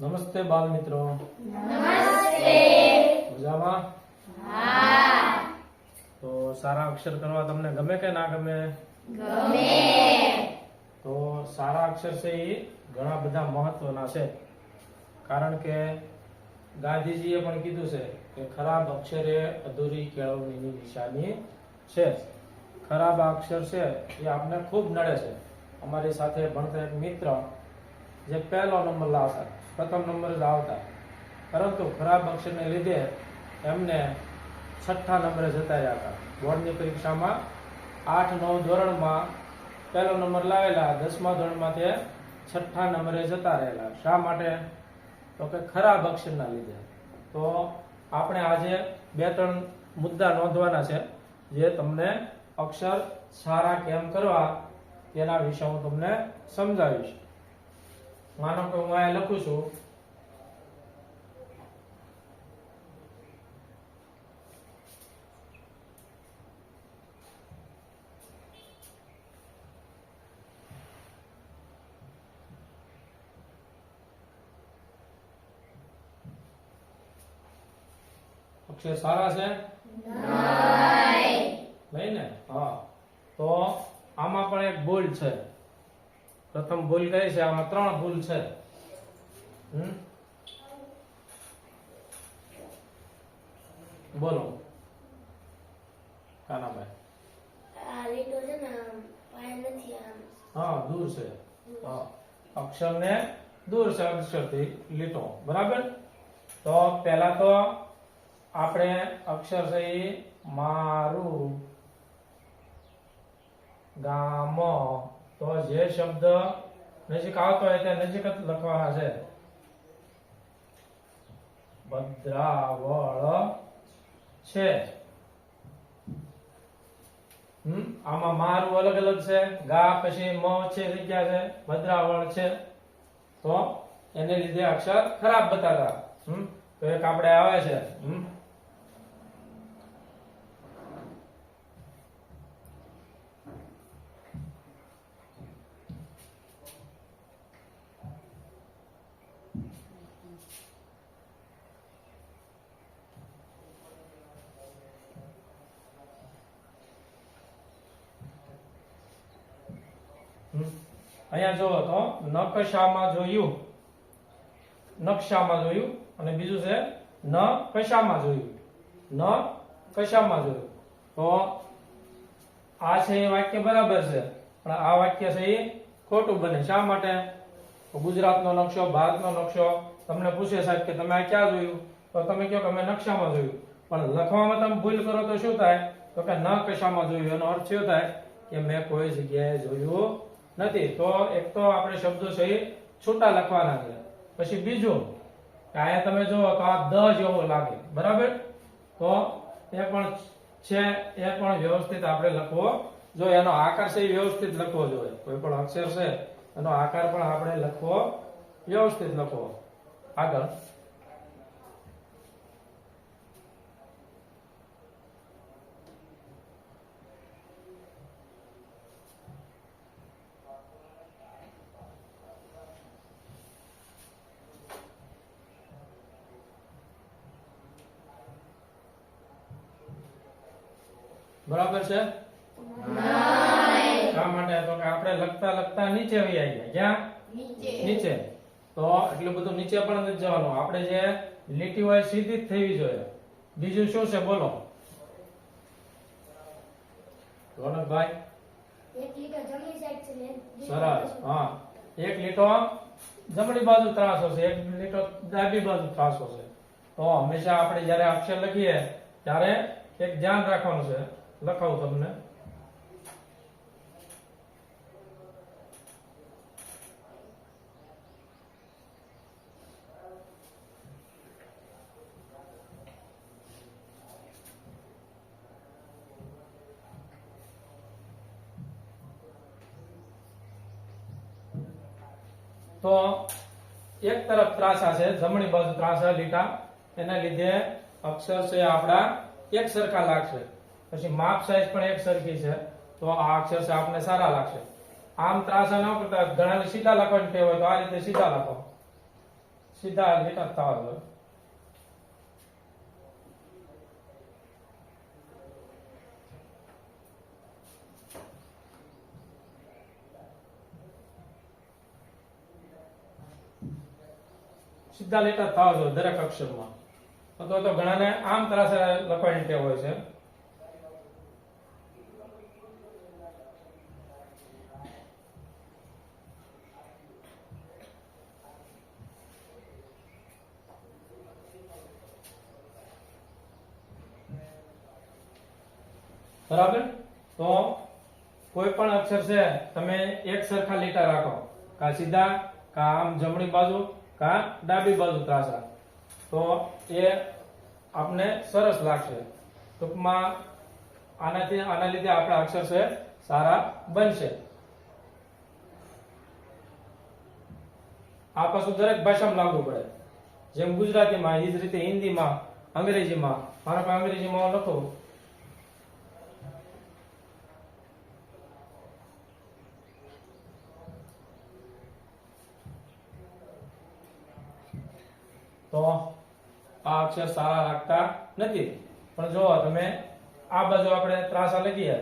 નમસ્તે બાલ મિત્રો. મજામાં? તો સારા અક્ષર કરવા તમને ગમે કે ના ગમે? તો સારા અક્ષર છે એ ઘણા બધા મહત્વના છે. કારણ કે ગાંધીજીએ પણ કીધું છે કે ખરાબ અક્ષર એ અધૂરી કેળવણીની નિશાની છે. ખરાબ અક્ષર છે એ આપને ખૂબ નડે છે. અમારી સાથે ભણતા એક મિત્ર જે પહેલો નંબર લાવતા, પ્રથમ નંબર જ આવતા. પરંતુ ખરાબ અક્ષરને લીધે એમને છઠ્ઠા નંબરે જતા રહ્યા હતા. બોર્ડની પરીક્ષામાં આઠ, નવ ધોરણમાં પહેલો નંબર લાવેલા, દસમા ધોરણમાં તે છઠ્ઠા નંબરે જતા રહેલા. શા માટે? તો કે ખરાબ અક્ષરના લીધે. તો આપણે આજે બે, ત્રણ મુદ્દા નોંધવાના છે, જે તમને અક્ષર સારા કેમ કરવા, તેના વિશે હું તમને સમજાવીશ. માનો કે હું અહીંયા લખું છું. અક્ષર સારા છે? નહીં ને હા. તો આમાં પણ એક ભૂલ છે. પ્રથમ ભૂલ કઈ છે? આમાં ત્રણ ભૂલ છે. બોલો. કાનાભાઈ. ને હા દૂર છે. હા. અક્ષરને દૂર છે અક્ષરથી લીટો. બરાબર? તો પહેલા તો આપણે અક્ષર છે મારું. ગામ. તો જે શબ્દ નજીક આવતો હોય તે નજીક જ લખવાના છે. ભદ્રાવળ છે. આમાં મારું અલગ અલગ છે. ગા પછી મ છે જગ્યા છે. ભદ્રાવળ છે. તો એને લીધે અક્ષર ખરાબ બતાતા. હમ? તો એક આપણે આવે છે. અહીંયા જો તો, નકશામાં જોયું. નકશામાં જોયું. અને બીજું છે ન કશામાં જોયું. ન કશામાં જોયું. તો આ છે એ વાક્ય બરાબર છે. પણ આ વાક્ય છે એ ખોટું બને. શા માટે? ગુજરાતનો નકશો, ભારતનો નકશો. તમને પૂછે સાહેબ કે તમે આ ક્યાં જોયું? તો તમે કહો કે અમે નકશામાં જોયું. પણ લખવામાં તમે ભૂલ કરો તો શું થાય? તો કે ન કશામાં જોયું. એનો અર્થ શું થાય? કે મેં કોઈ જગ્યાએ જોયું નથી, તો એક તો આપણે શબ્દો છે છૂટા લખવાના છે. પછી બીજું, કે અહીંયા તમે જુઓ તો આ દ જેવો લાગે, બરાબર? તો એ પણ છે, એ પણ વ્યવસ્થિત આપણે લખવો જોઈએ. એનો આકાર છે વ્યવસ્થિત લખવો જોઈએ. કોઈ પણ અક્ષર છે, એનો આકાર પણ આપણે લખવો વ્યવસ્થિત લખવો. આગળ. બરાબર છે? શા માટે? તો કે આપણે લખતા લખતા નીચે આવી ગયા ક્યાં નીચે. તો એટલું બધું નીચે પણ નથી જવાનું. આપણે જે લીટી હોય સીધી જ થવી જોઈએ. બીજું શું છે? બોલો. રોનકભાઈ સરસ. હા. એક લીટો જમણી બાજુ ત્રાસ હશે એક લીટો ડાબી બાજુ ત્રાસ હશે તો હંમેશા આપણે જ્યારે અક્ષર લખીએ ત્યારે એક ધ્યાન રાખવાનું છે. લખાવું તમને. તો એક તરફ ત્રાસા છે, જમણી બાજુ ત્રાસા લીટા. એના લીધે અક્ષર છે આપણા એક સરખા લાગશે. પછી માપ સાઈઝ પણ એક સરખી છે, તો આ અક્ષર આપને સારા લાગશે. આમ ત્રાસા ન કરતા ઘણા સીધા લખવાની ટેવ હોય તો આ રીતે સીધા લખો. સીધા લીટા થવા દો સીધા લીટા થવા દો દરેક અક્ષરમાં. અથવા તો ઘણાને આમ ત્રાસે લખવાની ટેવ હોય છે. બરાબર? તો કોઈ પણ અક્ષર છે, તમે એક સરખા લીટા રાખો. કા સીધા, કા આમ જમણી બાજુ, કા ડાબી બાજુ ત્રાસા. તો એ આપને સરસ લાગશે. ટૂંકમાં આનાથી, આના લીધે આપણા અક્ષર છે, સારા બનશે. આ પાછું દરેક ભાષામાં લાગુ પડે. જેમ ગુજરાતીમાં, એ જ રીતે હિન્દીમાં, અંગ્રેજીમાં. મારા પાસે અંગ્રેજીમાં લખું તો આ અક્ષર સારા લાગતા નથી. પણ જો તમે આ બાજુ આપણે ત્રાસા લખીએ.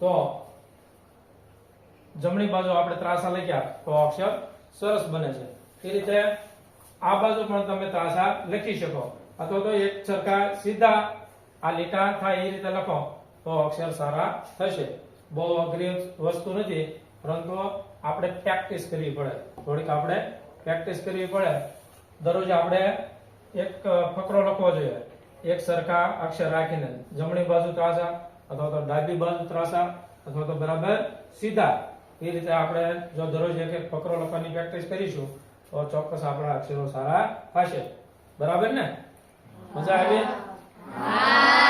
તો જમણી બાજુ આપણે ત્રાસા લખ્યા, તો અક્ષર સરસ બને છે. એ રીતે આ બાજુ પણ તમે ત્રાસા લખી શકો. અથવા તો એક સરખા સીધા આ લીટા થાય એ રીતે લખો. તો અક્ષર સારા થશે. બહુ અઘરી વસ્તુ નથી, પરંતુ આપણે પ્રેક્ટિસ કરવી પડે. થોડીક આપણે પ્રેક્ટિસ કરવી પડે. દરરોજ આપણે એક ફકરો લખવો જોઈએ. એક સરખા અક્ષર રાખીને જમણી બાજુ ત્રાસા, અથવા તો ડાબી બાજુ ત્રાસા, અથવા તો બરાબર સીધા. એ રીતે આપણે જો દરરોજ એક એક ફકરો લખવાની પ્રેક્ટિસ કરીશું તો ચોક્કસ આપણા અક્ષરો સારા થશે બરાબર ને? મજા આવી?